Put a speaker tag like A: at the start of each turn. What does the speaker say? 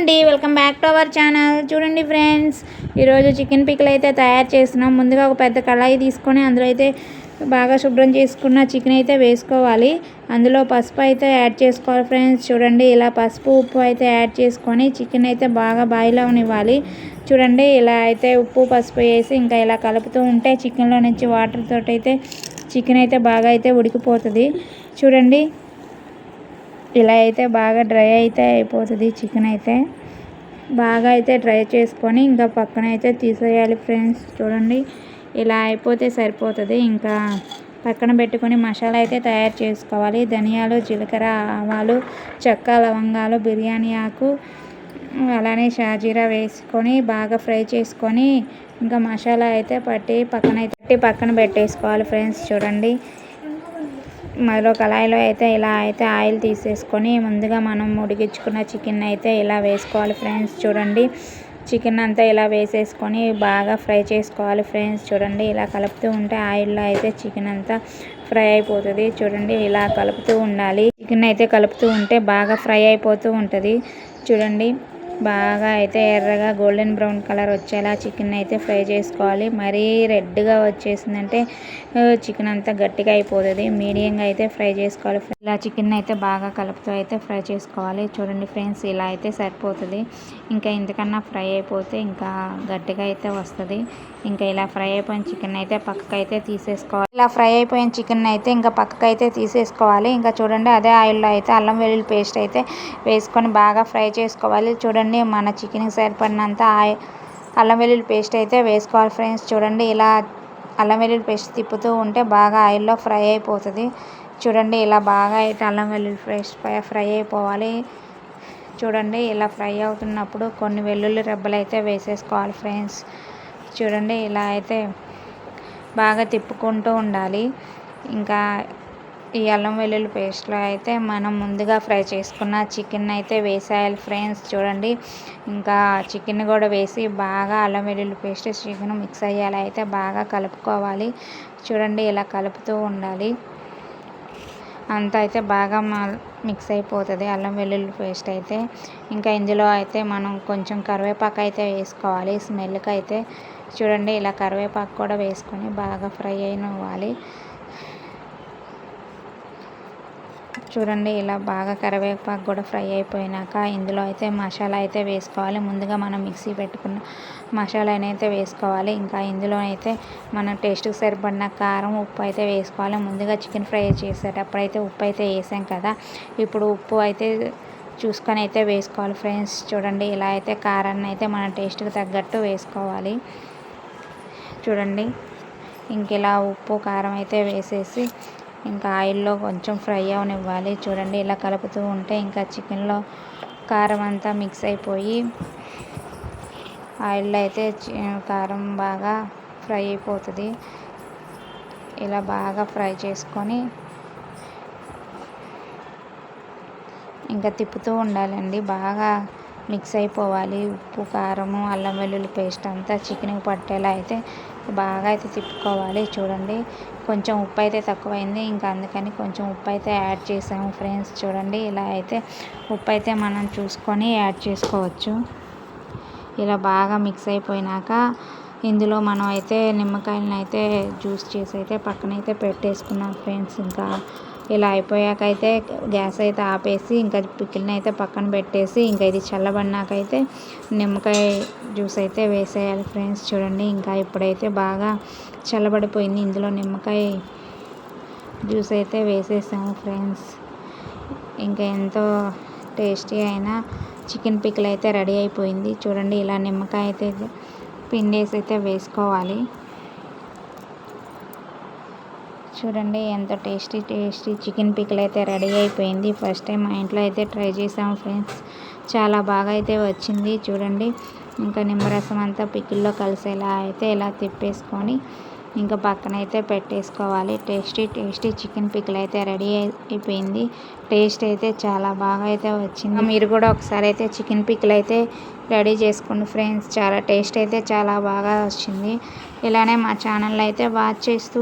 A: అండి. Welcome back to our channel చూడండి friends ఈరోజు చికెన్ పిక్కలు అయితే తయారు చేస్తున్నాం. ముందుగా ఒక పెద్ద కళాయి తీసుకొని అందులో అయితే బాగా శుభ్రం చేసుకున్న చికెన్ అయితే వేసుకోవాలి. అందులో పసుపు అయితే యాడ్ చేసుకోవాలి ఫ్రెండ్స్ చూడండి ఇలా పసుపు ఉప్పు అయితే యాడ్ చేసుకొని చికెన్ అయితే బాగా బాయిలో ఇవ్వాలి చూడండి ఇలా అయితే ఉప్పు పసుపు వేసి ఇంకా ఇలా కలుపుతూ ఉంటే చికెన్లో నుంచి వాటర్ తోటి అయితే చికెన్ అయితే బాగా అయితే ఉడికిపోతుంది. చూడండి ఇలా అయితే బాగా డ్రై అయితే అయిపోతుంది చికెన్ అయితే. బాగా అయితే డ్రై చేసుకొని ఇంకా పక్కన అయితే తీసేయాలి ఫ్రెండ్స్. చూడండి ఇలా అయిపోతే సరిపోతుంది. ఇంకా పక్కన పెట్టుకొని మసాలా అయితే తయారు చేసుకోవాలి. ధనియాలు జీలకర్ర ఆవాలు చెక్క లవంగాలు బిర్యానీ ఆకు అలానే షాజీరా వేసుకొని బాగా ఫ్రై చేసుకొని ఇంకా మసాలా అయితే పట్టి పక్కన అయితే పక్కన పెట్టేసుకోవాలి ఫ్రెండ్స్. చూడండి మరో కళాయిలో అయితే ఇలా అయితే ఆయిల్ తీసేసుకొని ముందుగా మనం ఉడికించుకున్న చికెన్ అయితే ఇలా వేసుకోవాలి ఫ్రెండ్స్. చూడండి. చికెన్ అంతా ఇలా వేసేసుకొని బాగా ఫ్రై చేసుకోవాలి ఫ్రెండ్స్. చూడండి. ఇలా కలుపుతూ ఉంటే ఆయిల్లో అయితే చికెన్ అంతా ఫ్రై అయిపోతుంది. చూడండి. ఇలా కలుపుతూ ఉండాలి. చికెన్ అయితే కలుపుతూ ఉంటే బాగా ఫ్రై అయిపోతూ ఉంటుంది. చూడండి. బాగా అయితే ఎర్రగా గోల్డెన్ బ్రౌన్ కలర్ వచ్చేలా చికెన్ అయితే ఫ్రై చేసుకోవాలి. మరీ రెడ్గా వచ్చేసిందంటే చికెన్ అంతా గట్టిగా అయిపోతుంది. మీడియంగా అయితే ఫ్రై చేసుకోవాలి. ఇలా చికెన్ అయితే బాగా కలుపుతూ అయితే ఫ్రై చేసుకోవాలి. చూడండి ఫ్రెండ్స్ ఇలా అయితే సరిపోతుంది. ఇంకా ఇంతకన్నా ఫ్రై అయిపోతే ఇంకా గట్టిగా అయితే వస్తుంది. ఇంకా ఇలా ఫ్రై అయిపోయిన చికెన్ అయితే పక్కకు అయితే తీసేసుకోవాలి. ఇలా ఫ్రై అయిపోయిన చికెన్ అయితే ఇంకా పక్కకు అయితే తీసేసుకోవాలి. ఇంకా చూడండి అదే ఆయిల్లో అయితే అల్లం వెల్లుల్లి పేస్ట్ అయితే వేసుకొని బాగా ఫ్రై చేసుకోవాలి. చూడండి చూడండి మన చికెన్కి సరిపడినంత అల్లం వెల్లుల్లి పేస్ట్ అయితే వేసుకోవాలి ఫ్రెండ్స్. చూడండి ఇలా అల్లం వెల్లుల్లి పేస్ట్ తిప్పుతూ ఉంటే బాగా ఆయిల్లో ఫ్రై అయిపోతుంది. చూడండి ఇలా బాగా అయితే అల్లం వెల్లుల్లి పేస్ట్ ఫ్రై అయిపోవాలి. చూడండి ఇలా ఫ్రై అవుతున్నప్పుడు కొన్ని వెల్లుల్లి రెబ్బలు అయితే వేసేసుకోవాలి ఫ్రెండ్స్. చూడండి ఇలా అయితే బాగా తిప్పుకుంటూ ఉండాలి. ఇంకా ఈ అల్లం వెల్లుల్లి పేస్ట్లో అయితే మనం ముందుగా ఫ్రై చేసుకున్న చికెన్ అయితే వేసేయాలి ఫ్రెండ్స్. చూడండి ఇంకా చికెన్ కూడా వేసి బాగా అల్లం వెల్లుల్లి పేస్ట్ చికెన్ మిక్స్ అయ్యేలా అయితే బాగా కలుపుకోవాలి. చూడండి ఇలా కలుపుతూ ఉండాలి. అంతా అయితే బాగా మిక్స్ అయిపోతుంది అల్లం వెల్లుల్లి పేస్ట్ అయితే. ఇంకా ఇందులో అయితే మనం కొంచెం కరివేపాకు అయితే వేసుకోవాలి స్మెల్కి అయితే చూడండి ఇలా కరివేపాకు కూడా వేసుకొని బాగా ఫ్రై అయినవ్వాలి. చూడండి ఇలా బాగా కరివేపాకు కూడా ఫ్రై అయిపోయినాక ఇందులో అయితే మసాలా అయితే వేసుకోవాలి. ముందుగా మనం మిక్సీ పెట్టుకున్న మసాలాని అయితే వేసుకోవాలి. ఇంకా ఇందులో అయితే మనం టేస్ట్కి సరిపడిన కారం ఉప్పు అయితే వేసుకోవాలి. ముందుగా చికెన్ ఫ్రై చేసేటప్పుడు అయితే ఉప్పు అయితే వేసాం కదా ఇప్పుడు ఉప్పు అయితే చూసుకొని అయితే వేసుకోవాలి ఫ్రెండ్స్. చూడండి ఇలా అయితే కారాన్ని అయితే మన టేస్ట్కి తగ్గట్టు వేసుకోవాలి. చూడండి ఇంక ఇలా ఉప్పు కారం అయితే వేసేసి ఇంకా ఆయిల్లో కొంచెం ఫ్రై అవనివ్వాలి. చూడండి ఇలా కలుపుతూ ఉంటే ఇంకా చికెన్లో కారం అంతా మిక్స్ అయిపోయి ఆయిల్లో అయితే కారం బాగా ఫ్రై అయిపోతుంది. ఇలా బాగా ఫ్రై చేసుకొని ఇంకా తిప్పుతూ ఉండాలండి. బాగా మిక్స్ అయిపోవాలి. ఉప్పు కారము అల్లం వెల్లుల్లి పేస్ట్ అంతా చికెన్కి పట్టేలా అయితే బాగా అయితే తిప్పుకోవాలి. చూడండి కొంచెం ఉప్పు అయితే తక్కువైంది. ఇంకా అందుకని కొంచెం ఉప్పు అయితే యాడ్ చేసాము ఫ్రెండ్స్. చూడండి ఇలా అయితే ఉప్పు అయితే మనం చూసుకొని యాడ్ చేసుకోవచ్చు. ఇలా బాగా మిక్స్ అయిపోయినాక ఇందులో మనం అయితే నిమ్మకాయలను అయితే జ్యూస్ చేసి అయితే పక్కనైతే పెట్టేసుకున్నాం ఫ్రెండ్స్. ఇంకా ఇలా అయిపోయాక అయితే గ్యాస్ అయితే ఆపేసి ఇంకా పికిల్ని అయితే పక్కన పెట్టేసి ఇంకా ఇది చల్లబడినాకైతే నిమ్మకాయ జ్యూస్ అయితే వేసేయాలి ఫ్రెండ్స్ చూడండి. ఇంకా ఇప్పుడైతే బాగా చల్లబడిపోయింది. ఇందులో నిమ్మకాయ జ్యూస్ అయితే వేసేసాము ఫ్రెండ్స్. ఇంకా ఎంతో టేస్టీ అయిన చికెన్ పికిల్ అయితే రెడీ అయిపోయింది. చూడండి ఇలా నిమ్మకాయ అయితే పిండేసి అయితే వేసుకోవాలి. చూడండి ఎంత టేస్టీ టేస్టీ చికెన్ పిక్కలు అయితే రెడీ అయిపోయింది. ఫస్ట్ టైం మా ఇంట్లో అయితే ట్రై చేసాము ఫ్రెండ్స్. చాలా బాగా అయితే వచ్చింది. చూడండి ఇంకా నిమ్మరసం అంతా పికిల్లో కలిసేలా అయితే ఇలా తిప్పేసుకొని ఇంకా పక్కన అయితే పెట్టేసుకోవాలి. టేస్టీ టేస్టీ చికెన్ పికిల్ అయితే రెడీ అయిపోయింది. టేస్ట్ అయితే చాలా బాగా అయితే వచ్చింది. మీరు కూడా ఒకసారి అయితే చికెన్ పికిల్ అయితే రెడీ చేసుకోండి ఫ్రెండ్స్. చాలా టేస్ట్ అయితే చాలా బాగా వచ్చింది. ఇలానే మా ఛానల్ అయితే వాచ్ చేస్తూ